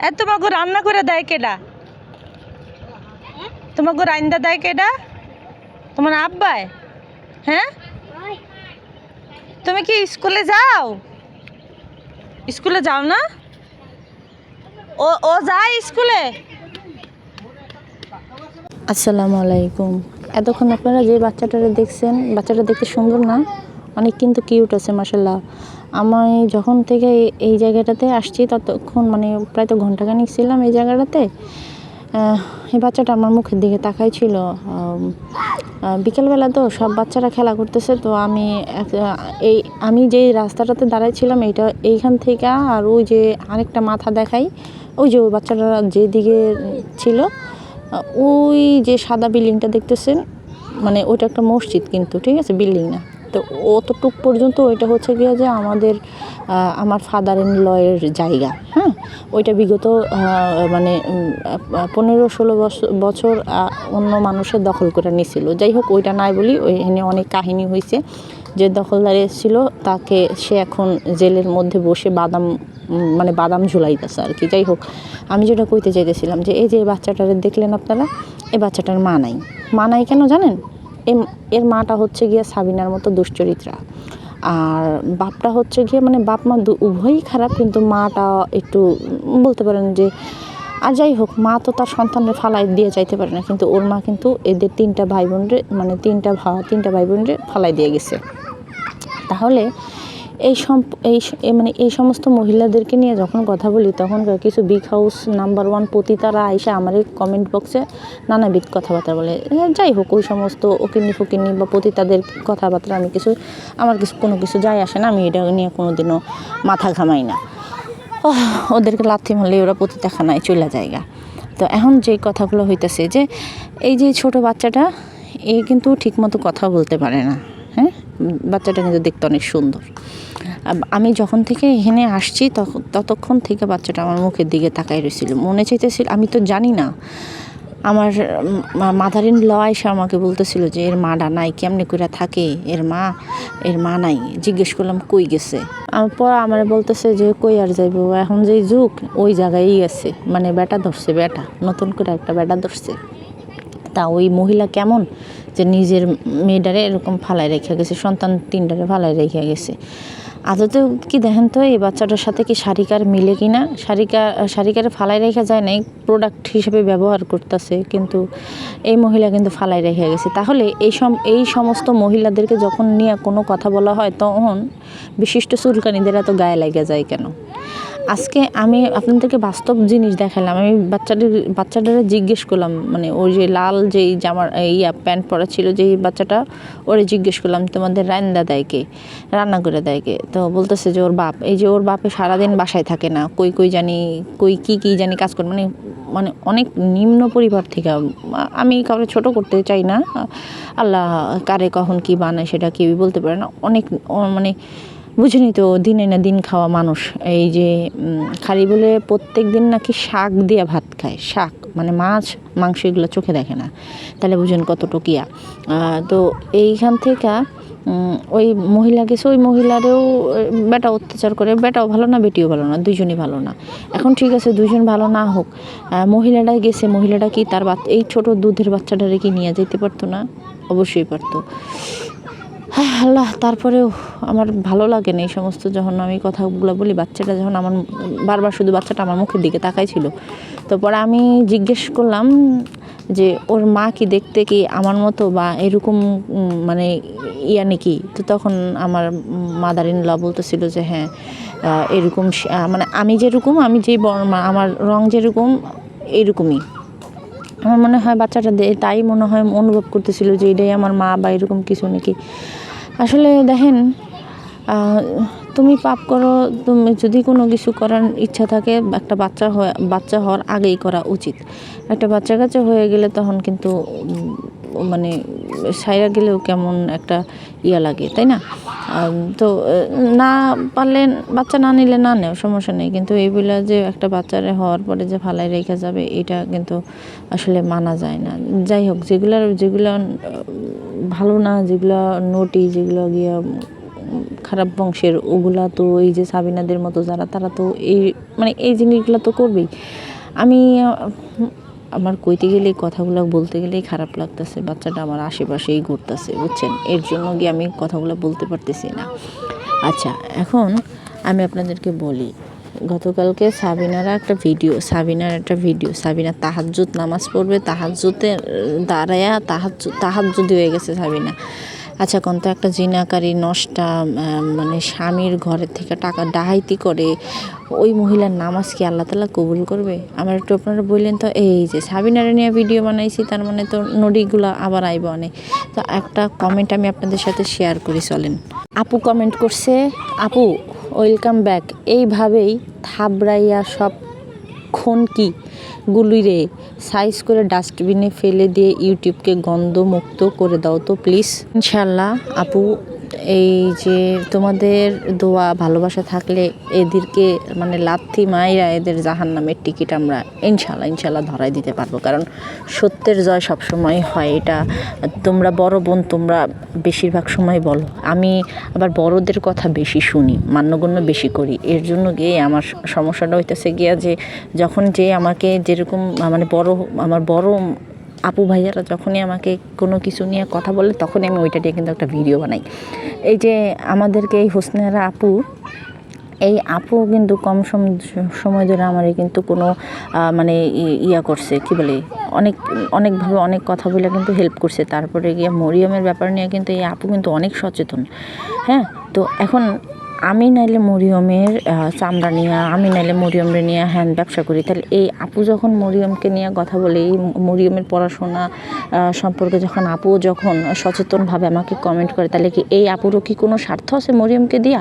এ, তোমাকে রান্না করে দেয় কেডা? তোমাকে রান্দা দেয় কেডা? তোমার আব্বায় হ্যাঁ? তুমি কি স্কুলে যাও? স্কুলে যাও না? ও ও যায় স্কুলে? আসসালামু আলাইকুম। এতক্ষণ আপনারা যে বাচ্চাটারে দেখছেন, বাচ্চাটা দেখতে সুন্দর না? অনেক কিন্তু কিউট আছে মাসাল্লাহ আমি যখন থেকে এই- জায়গাটাতে আসছি ততক্ষণ মানে প্রায় তো ঘন্টাখানিক ছিলাম এই জায়গাটাতে এই বাচ্চাটা আমার মুখের দিকে তাকাই ছিল বিকেলবেলা তো সব বাচ্চারা খেলা করতেছে, তো আমি এই, আমি যেই রাস্তাটাতে দাঁড়াইছিলাম এইটা, এইখান থেকে আর ওই যে আরেকটা মাথা দেখাই, ওই যে ওই বাচ্চাটা যেদিকে ছিল ওই যে সাদা বিল্ডিংটা দেখতেছেন মানে ওইটা একটা মসজিদ কিন্তু, ঠিক আছে, বিল্ডিং না। তো অতটুক পর্যন্ত ওইটা হচ্ছে গিয়ে যে আমাদের আমার ফাদার ইন লয়ের জায়গা হ্যাঁ? ওইটা বিগত মানে পনেরো ষোলো বছর অন্য মানুষের দখল করে নিছিল। যাই হোক, ওইটা নাই বলি ওই ওইখানে অনেক কাহিনী হয়েছে যে দখলদার এসেছিল, তাকে সে এখন জেলের মধ্যে বসে বাদাম মানে বাদাম ঝুলাইতেছে আর কি। যাই হোক, আমি যেটা কইতে চাইতেছিলাম যে, এই যে বাচ্চাটারে দেখলেন আপনারা? এই বাচ্চাটার মা নাই। মা নাই কেন জানেন? এর মাটা হচ্ছে গিয়ে সাবিনার মতো দুশ্চরিত্রা। আর বাপটা হচ্ছে গিয়ে মানে বাপ মা উভয়ই খারাপ, কিন্তু মাটা একটু বলতে পারেন যে, আর যাই হোক, মা তো তার সন্তানের ফালাই দিয়ে যাইতে পারে না, কিন্তু ওর মা কিন্তু এদের তিনটা ভাই বোনরে মানে তিনটা ভা, তিনটা ভাই বোনরে ফালাই দিয়ে গেছে। তাহলে এই এই মানে এই সমস্ত মহিলাদেরকে নিয়ে যখন কথা বলি, তখন কিছু বিগ হাউস নাম্বার ওয়ান পতিতারা আইসা আমার এই কমেন্ট বক্সে নানাবিধ কথাবার্তা বলে। যাই হোক, ওই সমস্ত ওকিনি ফকিনি বা পতিতাদের কথাবার্তা আমি কিছু, আমার কিছু, কোনো কিছু যাই আসে না, আমি এটা নিয়ে কোনো দিনও মাথা ঘামাই না। ওদেরকে লাথি মারলে ওরা পতিতাখানায় চলে জায়গা তো এখন যে কথাগুলো হইতেছে যে, এই যে ছোট বাচ্চাটা, এ কিন্তু ঠিকমতো কথা বলতে পারে না হ্যাঁ? বাচ্চাটা কিন্তু দেখতে অনেক সুন্দর। আমি যখন থেকে এখানে আসছি তখন ততক্ষণ থেকে বাচ্চাটা আমার মুখের দিকে তাকাই রয়েছিল মনে চাইতেছিল, আমি তো জানি না, আমার মাদারিন ল আয়সা আমাকে বলতেছিল যে, এর মাটা নাই, কেমনি করে থাকে? এর মা এর মা নাই। জিজ্ঞেস করলাম, কই গেছে? পর আমার বলতেছে যে, কই আর যাইব? এখন যেই যুগ, ওই জায়গায়ই আছে মানে বেটা ধরছে বেটা, নতুন করে একটা বেটা ধরছে। তা ওই মহিলা কেমন? যে নিজের মেয়েটারে এরকম ফালাই রেখে গেছে, সন্তান তিনটারে ফালাই রেখে গেছে। আদতে কি দেখেন তো, এই বাচ্চাটার সাথে কি শারিকার মিলে কি না শারিকা, শারিকারে ফালাই রেখে যায় নাই প্রোডাক্ট হিসেবে ব্যবহার করতেছে, কিন্তু এই মহিলা কিন্তু ফালাই রেখে গেছে। তাহলে এই সম, এই সমস্ত মহিলাদেরকে যখন নিয়ে কোনো কথা বলা হয়, তখন বিশিষ্ট চুলকানিদের এত গায়ে লেগে যায় কেন? আজকে আমি আপনাদেরকে বাস্তব জিনিস দেখালাম। আমি বাচ্চাদের বাচ্চাটারে জিজ্ঞেস করলাম মানে ওই যে লাল যেই জামার ইয়া প্যান্ট পরা ছিল যেই বাচ্চাটা, ওরে জিজ্ঞেস করলাম, তোমাদের রান্না দেয় কে? রান্না করে দেয় কে? তো বলতেছে যে, ওর বাপ। এই যে ওর বাপে সারাদিন বাসায় থাকে না, কই কই জানি, কই কি কি জানি কাজ করে মানে মানে অনেক নিম্ন পরিবার থেকে আমি কাউকে ছোট করতে চাই না। আল্লাহ কারে কখন কি বানায় সেটা কেউই বলতে পারে না। অনেক মানে বুঝিনি তো দিনে না দিন খাওয়া মানুষ। এই যে খালি বলে প্রত্যেক দিন নাকি শাক দিয়ে ভাত খায়। শাক মানে মাছ, মাংস এগুলো চোখে দেখে না। তাহলে বুঝেন কতটুকিয়া তো এইখান থেকে ওই মহিলা গেছে, ওই মহিলারেও বেটা অত্যাচার করে। বেটাও ভালো না, বেটিও ভালো না দুজনই ভালো না। এখন ঠিক আছে দুজন ভালো না হোক মহিলাটা গেছে, মহিলাটা কি তার এই ছোট দুধের বাচ্চাটারে কি নিয়ে যেতে পারতো না? অবশ্যই পারতো। হ্যাঁ আল্লাহ, তারপরেও আমার ভালো লাগে না এই সমস্ত যখন আমি কথাগুলো বলি, বাচ্চাটা যখন আমার বারবার শুধু বাচ্চাটা আমার মুখের দিকে তাকাই ছিল তো পরে আমি জিজ্ঞেস করলাম যে, ওর মা কি দেখতে কি আমার মতো বা এরকম মানে ইয়া নাকি? তো তখন আমার মাদার ইন ল বলতেছিল যে হ্যাঁ এরকম মানে আমি যেরকম, আমি যেই আমার রং যেরকম, এরকমই। আমার মনে হয় বাচ্চাটা তাই মনে হয় অনুভব করতেছিল যে, এটাই আমার মা বা এরকম কিছু নাকি? আসলে দেখেন তুমি পাপ করো, তুমি যদি কোনো কিছু করার ইচ্ছা থাকে, একটা বাচ্চা বাচ্চা হওয়ার আগেই করা উচিত। একটা বাচ্চা কাচ্চা হয়ে গেলে তখন কিন্তু মানে সাইরা গেলেও কেমন একটা ইয়া লাগে, তাই না? তো না পারলে বাচ্চা না নিলে না নেও, সমস্যা নেই। কিন্তু এইগুলা যে একটা বাচ্চারে হওয়ার পরে যে ফালাই রেখে যাবে, এটা কিন্তু আসলে মানা যায় না। যাই হোক যেগুলো যেগুলো ভালো না, যেগুলো নোটি যেগুলো গিয়া খারাপ বংশের, ওগুলা তো এই যে সাবিনাদের মতো যারা, তারা তো এই মানে এই জিনিসগুলো তো করবেই। আমি আমার কইতে গেলে, কথাগুলো বলতে গেলেই খারাপ লাগতেছে, বাচ্চাটা আমার আশেপাশেই ঘুরতেছে, বুঝছেন? এর জন্য গিয়ে আমি কথাগুলো বলতে পারতেছি না। আচ্ছা এখন আমি আপনাদেরকে বলি, গতকালকে সাবিনারা একটা ভিডিও, সাবিনার একটা ভিডিও, সাবিনা তাহাজ্জুদ নামাজ পড়বে তাহাজ্জুতে দাঁড়ায়া তাহাজ্জুদ তাহাজ্জুদ হয়ে গেছে সাবিনা। আচ্ছা কোন তো একটা জিনাকারী নষ্টা মানে স্বামীর ঘরের থেকে টাকা ডাহাইতি করে ওই মহিলার নামাজ কি আল্লাহ তালা কবুল করবে? আমার একটু আপনারা বললেন তো, এই যে সাবিনারে ভিডিও বানাইছি, তার মানে তো নড়িগুলো আবার আইব অনেক। তো একটা কমেন্ট আমি আপনাদের সাথে শেয়ার করি, চলেন। আপু কমেন্ট করছে, আপু ওয়েলকাম ব্যাক এইভাবেই থাবড়াইয়া সব খনকি গুলিরে সাইজ করে ডাস্টবিনে ফেলে দিয়ে ইউটিউবকে গন্ধমুক্ত করে দাও তো প্লিজ ইনশাল্লাহ আপু এই যে তোমাদের দোয়া, ভালোবাসা থাকলে এদেরকে মানে লাথি মায়েরা এদের জাহান নামের টিকিট আমরা ইনশাল্লাহ ইনশাল্লাহ ধরাই দিতে পারব। কারণ সত্যের জয় সবসময় হয়, এটা তোমরা বড় বোন, তোমরা বেশিরভাগ সময় বলো। আমি আবার বড়দের কথা বেশি শুনি, মান্যগণ্য বেশি করি। এর জন্য গিয়ে আমার সমস্যাটা হইতেছে গিয়া যে যখন যে আমাকে যেরকম মানে বড়, আমার বড় আপু ভাইয়ারা যখনই আমাকে কোনো কিছু নিয়ে কথা বলে, তখনই আমি ওইটা দিয়ে কিন্তু একটা ভিডিও বানাই। এই যে আমাদেরকে এই হোসনেরা আপু, এই আপু কিন্তু কম সম- সময় ধরে আমার কিন্তু কোনো মানে ইয়া করছে, কি বলে, অনেক, অনেকভাবে অনেক কথা বলে কিন্তু হেল্প করছে। তারপরে গিয়ে মরিয়মের ব্যাপার নিয়ে কিন্তু এই আপু কিন্তু অনেক সচেতন। হ্যাঁ তো এখন আমি নাইলে মরিয়মের চামড়া নিয়ে, আমি নাইলে মরিয়মরে নিয়ে হ্যান্ড ব্যবসা করি। তাহলে এই আপু যখন মরিয়মকে নিয়ে কথা বলে, এই মরিয়মের পড়াশোনা সম্পর্কে যখন আপু যখন সচেতনভাবে আমাকে কমেন্ট করে, তাহলে কি এই আপুরও কি কোনো স্বার্থ আছে মরিয়মকে দিয়া?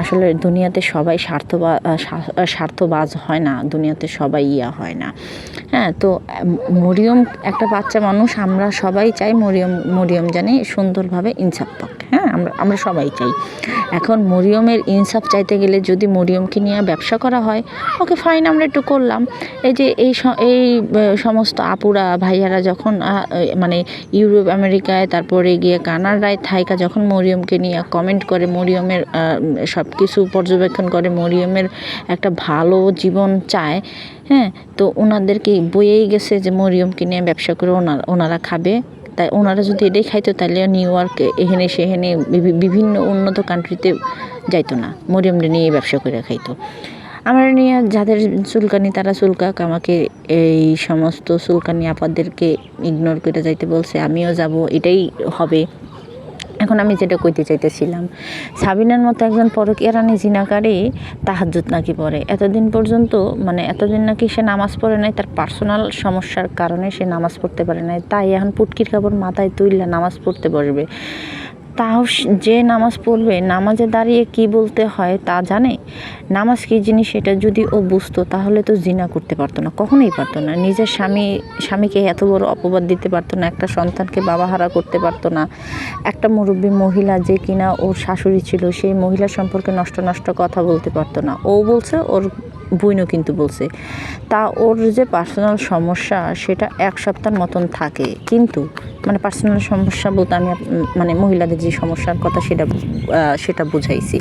আসলে দুনিয়াতে সবাই স্বার্থবা স্বার্থবাজ হয় না, দুনিয়াতে সবাই ইয়া হয় না। হ্যাঁ তো মরিয়ম একটা বাচ্চা মানুষ, আমরা সবাই চাই মরিয়ম মরিয়ম জানি সুন্দরভাবে ইনসাফ পাক। হ্যাঁ আমরা আমরা সবাই চাই। এখন মরিয়মের ইনসাফ চাইতে গেলে যদি মরিয়মকে নিয়ে ব্যবসা করা হয়, ওকে ফাইন আমরা একটু করলাম। এই যে, এই এই সমস্ত আপুরা, ভাইয়ারা যখন মানে ইউরোপ, আমেরিকায়, তারপরে গিয়ে কানাডায় থাইকা, যখন মরিয়মকে নিয়ে কমেন্ট করে, মরিয়মের সব কিছু পর্যবেক্ষণ করে, মরিয়মের একটা ভালো জীবন চায় হ্যাঁ? তো ওনাদেরকে বইয়েই গেছে যে মরিয়মকে নিয়ে ব্যবসা করে ওনারা ওনারা খাবে। তাই ওনারা যদি এটাই খাইতো, তাহলে নিউ ইয়র্ক এখানে সেখানে বিভি- বিভিন্ন উন্নত কান্ট্রিতে যাইতো না। মরিয়মরে নিয়ে ব্যবসা করে খাইতো। আমার নিয়ে যাদের চুলকানি, তারা চুলকাক, আমাকে এই সমস্ত চুলকানি আপাদেরকে ইগনোর করে যাইতে বলছে, আমিও যাব, এটাই হবে। এখন আমি যেটা কইতে চাইতেছিলাম, সাবিনার মতো একজন পরকীয়া রানী জিনাকারে তাহাজুত নাকি পড়ে? এতদিন পর্যন্ত মানে এতদিন নাকি সে নামাজ পড়ে নাই, তার পার্সোনাল সমস্যার কারণে সে নামাজ পড়তে পারে নাই, তাই এখন পুটকির কাপড় মাথায় তুললে নামাজ পড়তে বসবে। তাও যে নামাজ পড়বে, নামাজে দাঁড়িয়ে কি বলতে হয় তা জানে? নামাজ কী জিনিস সেটা যদি ও বুঝতো, তাহলে তো জিনা করতে পারতো না, কখনোই পারতো না। নিজের স্বামী, স্বামীকে এত বড় অপবাদ দিতে পারতো না, একটা সন্তানকে বাবাহারা করতে পারতো না। একটা মুরব্বী মহিলা যে কিনা ওর শাশুড়ি ছিল, সেই মহিলা সম্পর্কে নষ্ট নষ্ট কথা বলতে পারতো না। ও বলছে, ওর বইনও কিন্তু বলছে, তা ওর যে পার্সোনাল সমস্যা সেটা এক সপ্তাহের মতন থাকে। কিন্তু মানে পার্সোনাল সমস্যা বলতে আমি মানে মহিলাদের যে সমস্যার কথা সেটা সেটা বুঝাইছি।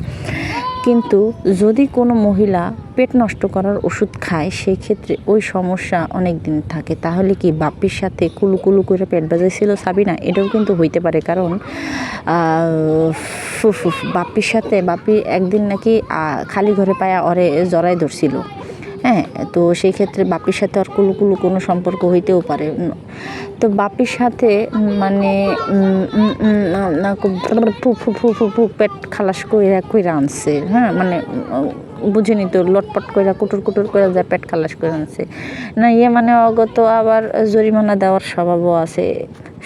কিন্তু যদি কোনো মহিলা পেট নষ্ট করার ওষুধ খায় সেই ক্ষেত্রে ওই সমস্যা অনেক দিন থাকে। তাহলে কি বাপ্পির সাথে কুলু কুলু করে পেট বাজাইছিল সাবিনা? এটাও কিন্তু হইতে পারে। কারণ বাপ্পির সাথে বাপি একদিন নাকি খালি ঘরে পায়া অরে জড়াই ধরছিল। হ্যাঁ তো সেই ক্ষেত্রে বাপির সাথে আর কুলু কুলু কোনো সম্পর্ক হইতেও পারে। তো বাপির সাথে মানে ফু ফু পেট খালাস কইরা কইরা আনছে হ্যাঁ মানে বুঝিনি তো লটপট কইরা, কুটুর কুটুর করে যায় পেট খালাস করে আনছে। না ইয়ে মানে অগত আবার জরিমানা দেওয়ার স্বভাবও আছে।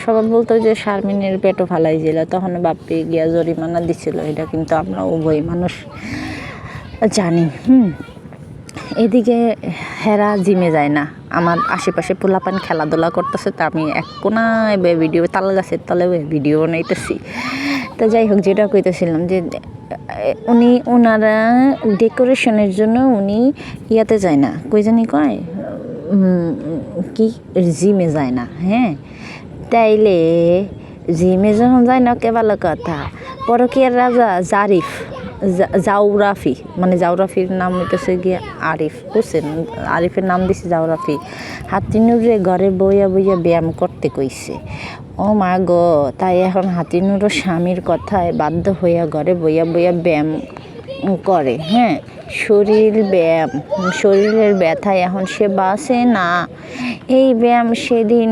স্বভাব বলতো যে শারমিনের পেটও ফালাই ছিল তখন বাপ্পি গিয়া জরিমানা দিছিল, এটা কিন্তু আমরা উভয় মানুষ জানি, হুম। এদিকে হেরা জিমে যায় না। আমার আশেপাশে পোলাপান খেলাধুলা করতেছে, তা আমি এক কোনায় বে- ভিডিও, তাল গাছের তলে ভিডিও বানাইতেছি। তো যাই হোক, যেটা কইতেছিলাম যে উনি ওনারা ডেকোরেশনের জন্য উনি ইয়াতে যায় না। কই জানি কয়? কি? জিমে যায় না হ্যাঁ? তাইলে জিমে যখন যায় না, কে ভালো কথা? পরকিয়ার রাজা জারিফ। জাউরাফি মানে জাউরাফির নাম হইতেছে গিয়ে আরিফ, বুঝছেন? আরিফের নাম দিছে জাউরাফি হাতিনুরে ঘরে বইয়া বইয়া ব্যায়াম করতে কইছে। ও মা গো, তাই এখন হাতিনুরও স্বামীর কথায় বাধ্য হইয়া ঘরে বইয়া বইয়া ব্যায়াম করে হ্যাঁ? শরীর ব্যায়াম, শরীরের ব্যথায় এখন সে বাসে না। এই ব্যায়াম সেদিন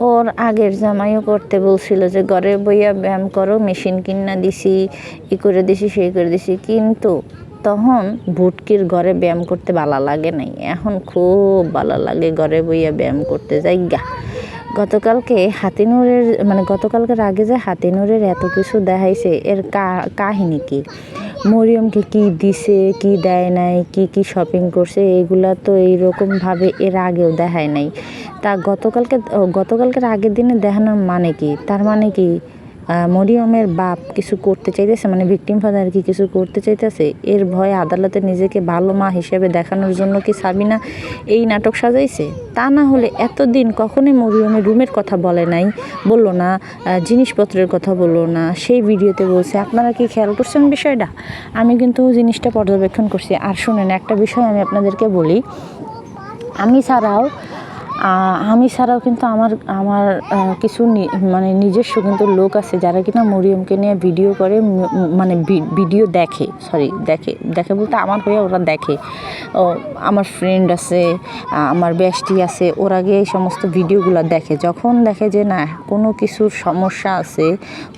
ওর আগের জামাইও করতে বলছিল যে, ঘরে বইয়া ব্যায়াম করো, মেশিন কিনা দিছি, ই করে দিছি, সেই করে দিছি। কিন্তু তখন ভুটকির ঘরে ব্যায়াম করতে ভালো লাগে নাই। এখন খুব ভালো লাগে ঘরে বইয়া ব্যায়াম করতে যাই গা গতকালকে হাতিনুরের মানে গতকালকের আগে যে হাতিনুরের এত কিছু দেখাইছে, এর কাহিনী কি? মরিয়মকে কি দিছে, কি দেয় নাই, কি কি শপিং করছে, এগুলা তো এইরকমভাবে এর আগেও দেখায় নাই। তা গতকালকে গতকালকের আগের দিনে দেখানোর মানে কি? তার মানে কি মরিয়মের বাপ কিছু করতে চাইতেছে মানে ভিকটিম ফাদার কি কিছু করতে চাইতেছে, এর ভয়ে আদালতে নিজেকে ভালো মা হিসেবে দেখানোর জন্য কি সাবিনা এই নাটক সাজাইছে? তা না হলে এতদিন কখনোই মরিয়মের রুমের কথা বলে নাই, বলল না জিনিসপত্রের কথা বলল না, সেই ভিডিওতে বলছে, আপনারা কি খেয়াল করছেন বিষয়টা? আমি কিন্তু জিনিসটা পর্যবেক্ষণ করছি। আর শুনেন, একটা বিষয় আমি আপনাদেরকে বলি। আমি ছাড়াও আমি ছাড়াও কিন্তু আমার আমার কিছু মানে নিজস্ব কিন্তু লোক আছে যারা কিনা মরিয়মকে নিয়ে ভিডিও করে মানে ভিডিও দেখে সরি দেখে দেখে বলতে আমার হয়ে ওরা দেখে। ও, আমার ফ্রেন্ড আছে আমার বেস্টি আছে, ওরা গিয়ে এই সমস্ত ভিডিওগুলো দেখে। যখন দেখে যে না, কোনো কিছুর সমস্যা আছে,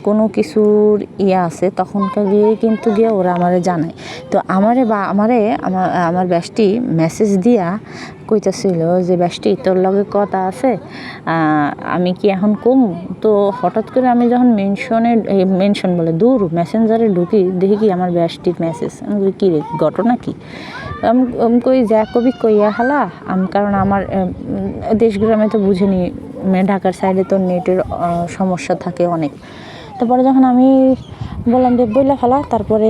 কোনো কিছুর ইয়ে আছে, তখনকার গিয়ে কিন্তু গিয়ে ওরা আমারে জানায়। তো আমারে বা, আমারে, আমার আমার বেস্টি মেসেজ দিয়া কইতাছিল যে বেস্টি তোর লগে কথা আছে আমি কি এখন কম? তো হঠাৎ করে আমি যখন মেনশনে মেনশন বলে দূর মেসেঞ্জারে ঢুকি দেখি কি আমার বেস্টির মেসেজ আমি কি রে ঘটনা কি? আমি কই যা কবি কইয়া হালা আম কারণ আমার আহ, উম, দেশ গ্রামে তো বুঝিনি ঢাকার সাইডে তো নেটের সমস্যা থাকে অনেক। তারপরে যখন আমি বললাম যে বইলা ফেলা। তারপরে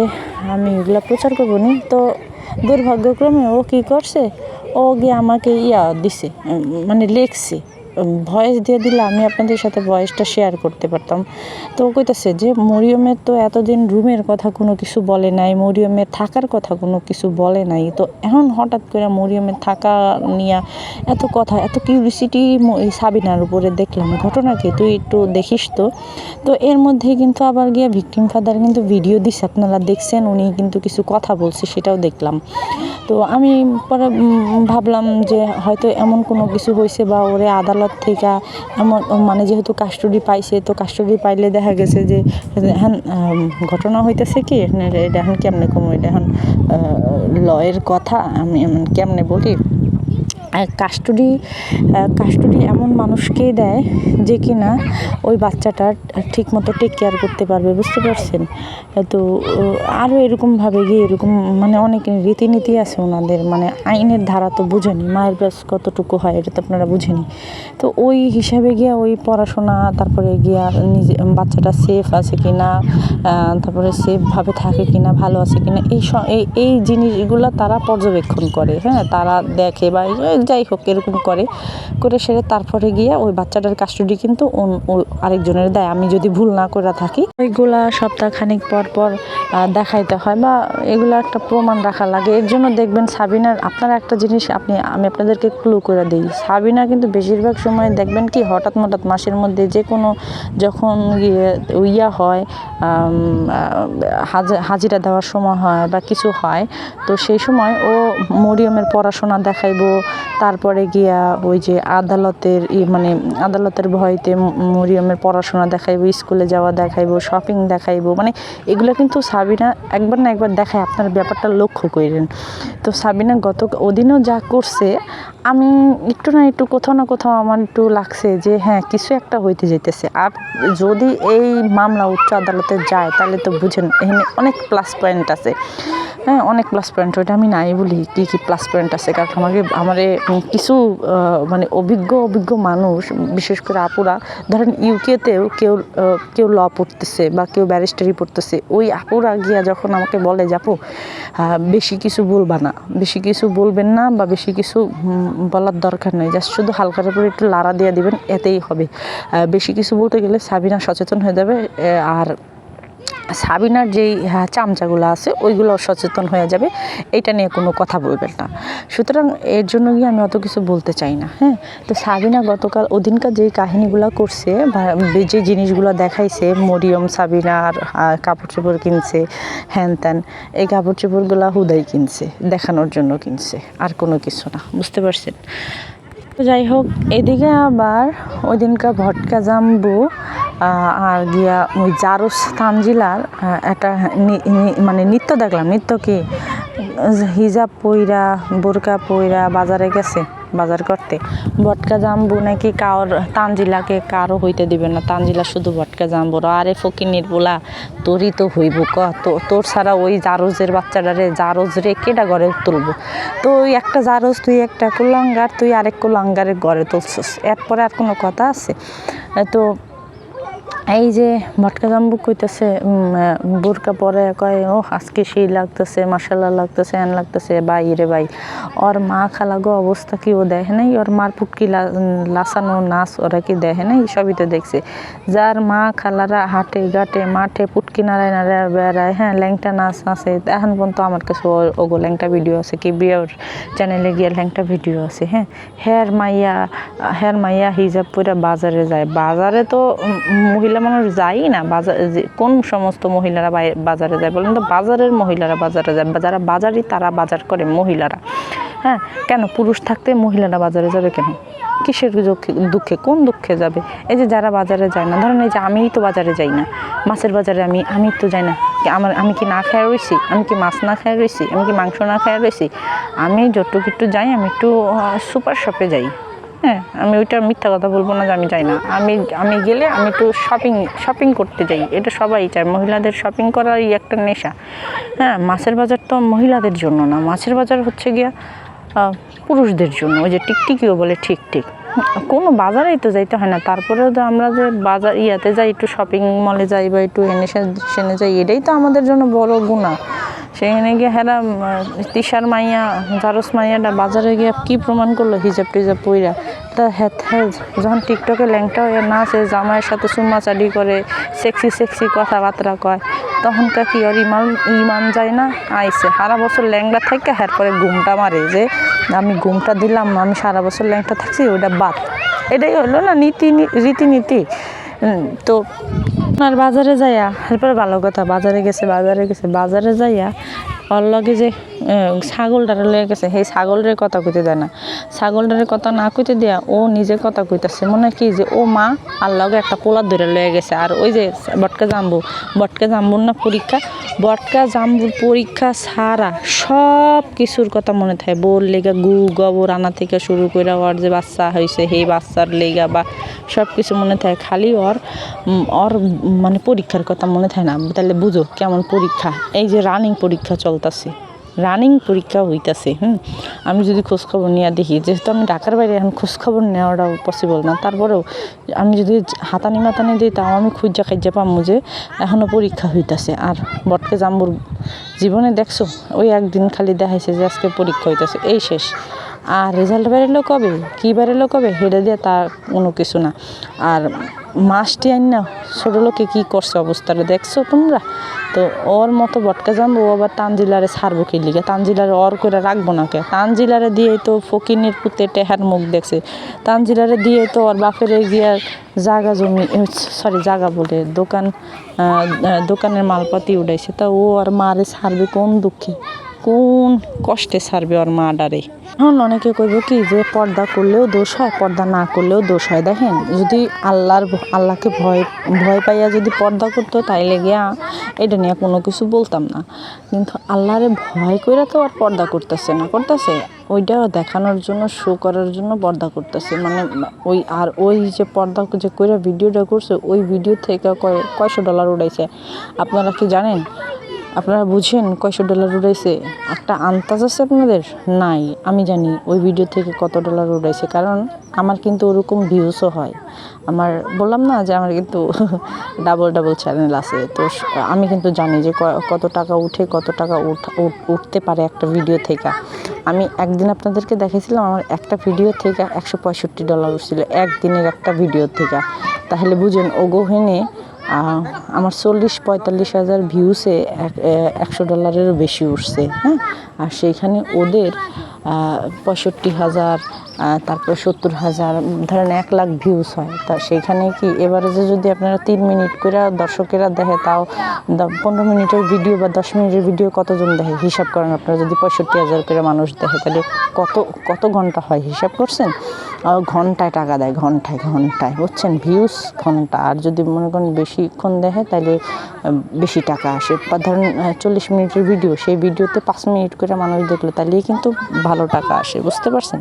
আমি এগুলা প্রচার করব নি। তো দুর্ভাগ্যক্রমে ও কী করছে? ও গিয়ে আমাকে ইয়া দিছে মানে লেখছে। ভয়েস দিয়ে দিলে আমি আপনাদের সাথে ভয়েসটা শেয়ার করতে পারতাম। তো কইতেছে যে, মরিয়মের তো এতদিন রুমের কথা কোনো কিছু বলে নাই মরিয়মের থাকার কথা কোনো কিছু বলে নাই। তো এখন হঠাৎ করে মরিয়মের থাকা নিয়ে এত কথা, এত কিউরিসিটি সাবিনার উপরে দেখলাম। ঘটনা কি? তুই একটু দেখিস তো। তো এর মধ্যে কিন্তু আবার গিয়ে ভিকটিম ফাদার কিন্তু ভিডিও দিছে। আপনারা দেখছেন, উনি কিন্তু কিছু কথা বলছে, সেটাও দেখলাম। তো আমি পরে ভাবলাম যে হয়তো এমন কোনো কিছু হয়েছে বা ওরে আদালত থেকে এমন মানে যেহেতু কাস্টডি পাইছে, তো কাস্টডি পাইলে দেখা গেছে যে এখন ঘটনা হইতেছে কি এটা এখন কেমনে কমো? এটা এখন লয়ের কথা, আমি এমন কেমনে বলি? কাস্টডি কাস্টডি এমন মানুষকে দেয় যে কিনা ওই বাচ্চাটার ঠিক মতো টেক কেয়ার করতে পারবে, বুঝতে পারছেন? তো আরও এরকমভাবে গিয়ে এরকম মানে অনেক রীতিনীতি আছে ওনাদের মানে আইনের ধারা তো বুঝেনি, মায়ের ব্যাস কতটুকু হয় এটা তো আপনারা বুঝেনি। তো ওই হিসাবে গিয়া ওই পড়াশোনা, তারপরে গিয়া নিজে, বাচ্চাটা সেফ আছে কি না তারপরে সেফভাবে থাকে কি না ভালো আছে কি না এই এই জিনিসগুলো তারা পর্যবেক্ষণ করে হ্যাঁ? তারা দেখে বা যাই হোক, এরকম করে করে সেরে তারপরে গিয়ে ওই বাচ্চাটার কাস্টডি কিন্তু আরেকজনের দেয়। আমি যদি ভুল না করে থাকি। ওইগুলা সপ্তাহখানিক পর পর দেখাইতে হয় বা এগুলো একটা প্রমাণ রাখা লাগে। এর জন্য দেখবেন সাবিনার, আপনার একটা জিনিস আপনি, আমি আপনাদেরকে ক্লু করে দিই। সাবিনা কিন্তু বেশিরভাগ সময় দেখবেন কি, হঠাৎ হঠাৎ মাসের মধ্যে যে কোনো যখন ইয়া হয় হাজিরা দেওয়ার সময় হয় বা কিছু হয়, তো সেই সময় ও মরিয়মের পড়াশোনা দেখাইবো তারপরে গিয়া ওই যে আদালতের ই মানে আদালতের ভয়তে মরিয়মের পড়াশোনা দেখাইবো, স্কুলে যাওয়া দেখাইবো শপিং দেখাইবো মানে এগুলো কিন্তু সাবিনা একবার না একবার দেখায়, আপনার ব্যাপারটা লক্ষ্য করেন তো সাবিনা গত ওদিনও যা করছে, আমি একটু না একটু কোথাও না কোথাও আমার একটু লাগছে যে হ্যাঁ কিছু একটা হইতে যেতেছে আর যদি এই মামলা উচ্চ আদালতে যায়, তাহলে তো বুঝেন, এখানে অনেক প্লাস পয়েন্ট আছে। হ্যাঁ অনেক প্লাস পয়েন্ট ওইটা আমি নাই বলি, কী কী প্লাস পয়েন্ট আছে, কারণ আমাকে, আমারে কিছু মানে অভিজ্ঞ অভিজ্ঞ মানুষ, বিশেষ করে আপুরা, ধরেন ইউকেতেও কেউ কেউ ল পড়তেছে বা কেউ ব্যারিস্টারি পড়তেছে, ওই আপুরা গিয়া যখন আমাকে বলে যে, আপু বেশি কিছু বলবা না, বেশি কিছু বলবেন না বা বেশি কিছু বলার দরকার নেই, জাস্ট শুধু হালকার উপরে একটু লাড়া দিয়ে দিবেন, এতেই হবে। বেশি কিছু বলতে গেলে সাবিনা সচেতন হয়ে যাবে আর সাবিনার যেই হ্যাঁ, চামচাগুলো আছে ওইগুলো সচেতন হয়ে যাবে। এটা নিয়ে কোনো কথা বলবেন না। সুতরাং এর জন্য গিয়ে আমি অত কিছু বলতে চাই না হ্যাঁ? তো সাবিনা গতকাল ওদিনকার যেই কাহিনীগুলো করছে বা যে জিনিসগুলো দেখাইছে মরিয়ম সাবিনার কাপড় চোপড় কিনছে হ্যান ত্যান এই কাপড় চোপড়গুলো হুদাই কিনছে দেখানোর জন্য কিনছে আর কোনো কিছু না বুঝতে পারছেন? যাই হোক, এদিকে আবার ওই দিনকার ভটকা জাম্বু আর গিয়া ওই জারুস তানজিলার একটা মানে নৃত্য দেখলাম। নৃত্য কি? হিজাব পইরা, বোরকা পইরা বাজারে গেছে। বাজার করতে। ভটকা জাম্বু নাকি কার তানজিলাকে কারও হইতে দিবে না। তানজিলা শুধু ভটকা জাম্বুর আরে ফকিনির বোলা, তোরই তো হইব ক। তো- তোর ছাড়া ওই জারোজের বাচ্চাটারে জারোজ রে কেটা ঘরে তুলবো? তো ওই একটা জারোজ, তুই একটা কুলাঙ্গার, তুই আরেক কুলাঙ্গারের ঘরে তুলছিস। এরপরে আর কোনো কথা আছে? তো এই যে ভটকা জাম্বু কইতেছে বোরকা পরে কয় ও আজকে সেই লাগতেছে মাসাল্লাহ লাগতেছে এন লাগতেছে ভাই রে ভাই। ওর মা খালাগো অবস্থা কি ও দেখে নাই? ওর মার পুটকি লাসানো নাচ ওরা কি দেখে নাই? সবই তো দেখছে। যার মা খালারা হাটে ঘাটে মাঠে পুটকি নাড়ায় নাড়ায় বেড়ায় হ্যাঁ ল্যাংটা নাচ নাচে। এখন পর্যন্ত আমার কাছে ওগো ল্যাংটা ভিডিও আছে কি? বিয়ের চ্যানেলে গিয়ে ল্যাংটা ভিডিও আছে হ্যাঁ। হের মাইয়া হের মাইয়া হিজাব পরে বাজারে যায়। বাজারে তো উম, মহিলা মানুষ যায়ই না বাজার কোন সমস্ত মহিলারা বাজারে যায় বলেন তো? বাজারের মহিলারা বাজারে যায় যারা বাজারি তারা বাজার করে মহিলারা। হ্যাঁ কেন পুরুষ থাকতে মহিলারা বাজারে যাবে কেন? কিসের দুঃখে দুঃখে, কোন দুঃখে যাবে? এই যে যারা বাজারে যায় না, ধরেন এই যে আমিই তো বাজারে যাই না, মাছের বাজারে আমি আমি তো যাই না আমার, আমি কি না খেয়ে রয়েছি আমি কি মাছ না খেয়ে রয়েছি আমি কি মাংস না খেয়ে রয়েছি আমি যতটুকু একটু যাই, আমি একটু সুপার শপে যাই। হ্যাঁ আমি ওইটা মিথ্যা কথা বলব না যে আমি যাই না। আমি আমি গেলে আমি একটু শপিং শপিং করতে যাই। এটা সবাই চায়, মহিলাদের শপিং করারই একটা নেশা। হ্যাঁ মাছের বাজার তো মহিলাদের জন্য না। মাছের বাজার হচ্ছে গিয়া পুরুষদের জন্য। ওই যে টিকটিকিও বলে ঠিক ঠিক। কোনো বাজারেই তো যাইতে হয় না। তারপরেও তো আমরা যে বাজার, ইয়াতে যাই, একটু শপিং মলে যাই বা একটু এনে সেনে যাই, এটাই তো আমাদের জন্য বড় গুণা সেখানে গিয়ে হেরা তিশার মাইয়া, জারস মাইয়াটা বাজারে গিয়ে কি প্রমাণ করল হিজাব টিজাব পইরা? তা হ্যাঁ যখন টিকটকে ল্যাংটা হয়ে নাচে, জামাইয়ের সাথে চুম্মা চাডি করে সেক্সি সেক্সি কথাবার্তা কয় তখন তখনকার কি ওর ইমান ইমান যায় না? আইসে সারা বছর ল্যাংটা থাকে হ্যার পরে ঘুমটা মারে যে, আমি ঘুমটা দিলাম, আমি সারা বছর ল্যাংটা থাকছি, ওইটা বাদ। এটাই হলো না নীতি রীতিনীতি। তো আর বাজারে যাইয়া, এরপরে ভালো কথা, বাজারে গেছে বাজারে গেছে, বাজারে যাইয়া ওর লগে যে ছাগলটারে লয়ে গেছে। সেই ছাগলটার কথা কইতে দেয় না। ছাগলটার কথা না কইতে দেয়া ও নিজে কথা কইতাছে। মনে কি যে ও মা লগে একটা পোলার ধরে লয়ে গেছে। আর ওই যে বটকা জাম্বু, বটকা জাম্বুর না পরীক্ষা? বটকা জাম্বুর পরীক্ষা ছাড়া সব কিছুর কথা মনে থাকে। বোর লেগা গু, গোবর আনা থেকে শুরু করে ওর যে বাচ্চা হয়েছে সেই বাচ্চার লেগা বা সব কিছু মনে থাকে। খালি ওর ওর মানে পরীক্ষার কথা মনে থাকে না। তাহলে বুঝো কেমন পরীক্ষা? এই যে রানিং পরীক্ষা চলতেছে। রানিং পরীক্ষা হইতাছে, হুম? আমি যদি খোঁজখবর নিয়ে দেখি, যেহেতু আমি ঢাকার বাইরে এখন খোঁজখবর নেওয়াটাও পসিবল না, তারপরেও আমি যদি হাতানি মাতানি দিই, তাও আমি খুঁজা খাইজা পামু যে এখনও পরীক্ষা হইতাছে। আর বটকে জাম্বুর জীবনে দেখছ, ওই একদিন খালি দেখাইছে যে আজকে পরীক্ষা হইতাছে, এই শেষ। আর রেজাল্ট বেরোলো কবে? কী বেরোলো কবে? হেঁটে দিয়ে তা কোনো কিছু না। আর মাসটি আইন না ছোটো লোকে কী করছে অবস্থাটা দেখছ তোমরা? তো ওর মতো বটকা জানব আবার তানজিলারে ছাড়বো কি লিগে? তানজিলারে অর করে রাখব না কে? তানজিলারে দিয়ে তো ফকিনের পুতে টেহার মুখ দেখছে। তানজিলারে দিয়ে তো ওর বাপের গিয়া জাগা জমি সরি, জাগা বলে দোকান দোকানের মালপাতি উঠাইছে তা ও আর মারে ছাড়বে কোন দুঃখে? কোন কষ্টে ছাড়বে ওর মা ডারে? এখন অনেকে কইব কি যে পর্দা করলেও দোষ হয়, পর্দা না করলেও দোষ হয়। দেখেন, যদি আল্লাহর আল্লাহকে ভয় ভয় পাইয়া যদি পর্দা করতো, তাইলে গিয়া এটা নিয়ে কোনো কিছু বলতাম না। কিন্তু আল্লাহরে ভয় কইরা তো আর পর্দা করতেছে না, করতেছে? ওইটা দেখানোর জন্য শো করার জন্য পর্দা করতেছে। মানে ওই আর ওই যে পর্দা যে কইরা ভিডিওটা করছে, ওই ভিডিও থেকে কয় কয়শো ডলার উড়াইছে। আপনারা কি জানেন? আপনারা বুঝেন কয়শো ডলার উড়াইছে? একটা আন্দাজ আছে আপনাদের? নাই। আমি জানি ওই ভিডিও থেকে কত ডলার উড়াইছে কারণ আমার কিন্তু ওরকম ভিউসও হয়। আমার বললাম না যে আমার কিন্তু ডাবল ডাবল চ্যানেল আছে তো আমি কিন্তু জানি যে কত টাকা উঠে কত টাকা উঠ- উঠ- উঠতে পারে একটা ভিডিও থেকে। আমি একদিন আপনাদেরকে দেখেছিলাম আমার একটা ভিডিও থেকে একশো পঁয়ষট্টি ডলার উঠছিল একদিনের একটা ভিডিও থেকে। তাহলে বুঝেন ওগোহেনে আহ, আমার চল্লিশ, পঁয়তাল্লিশ হাজার ভিউসে একশো ডলারেরও বেশি উঠছে হ্যাঁ? আর সেইখানে ওদের পঁয়ষট্টি হাজার তারপর সত্তর হাজার, ধরেন এক লাখ ভিউস হয়। তা সেইখানে কি এবারে যে যদি আপনারা তিন মিনিট করে দর্শকেরা দেখে, তাও পনেরো মিনিটের ভিডিও বা দশ মিনিটের ভিডিও কতজন দেখে? হিসাব করেন আপনারা, যদি পঁয়ষট্টি হাজার করে মানুষ দেখে, তাহলে কত কত ঘণ্টা হয় হিসাব করছেন? ঘন্টায় টাকা দেয়, ঘন্টায় ঘন্টায়। বুঝছেন? ভিউস ঘণ্টা। আর যদি মনে করেন বেশিক্ষণ দেখে, তাহলে বেশি টাকা আসে। ধরেন চল্লিশ মিনিটের ভিডিও সেই ভিডিওতে পাঁচ মিনিট করে মানুষ দেখল, তাহলেই কিন্তু ভালো টাকা আসে। বুঝতে পারছেন?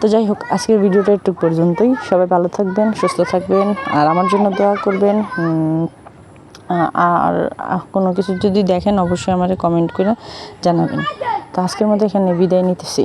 তো যাই হোক, আজকের ভিডিওটা একটু পর্যন্তই। সবাই ভালো থাকবেন, সুস্থ থাকবেন, আর আমার জন্য দোয়া করবেন। আর কোনো কিছু যদি দেখেন, অবশ্যই আমাকে কমেন্ট করে জানাবেন। তো আজকের মতো এখানে বিদায় নিতেছি।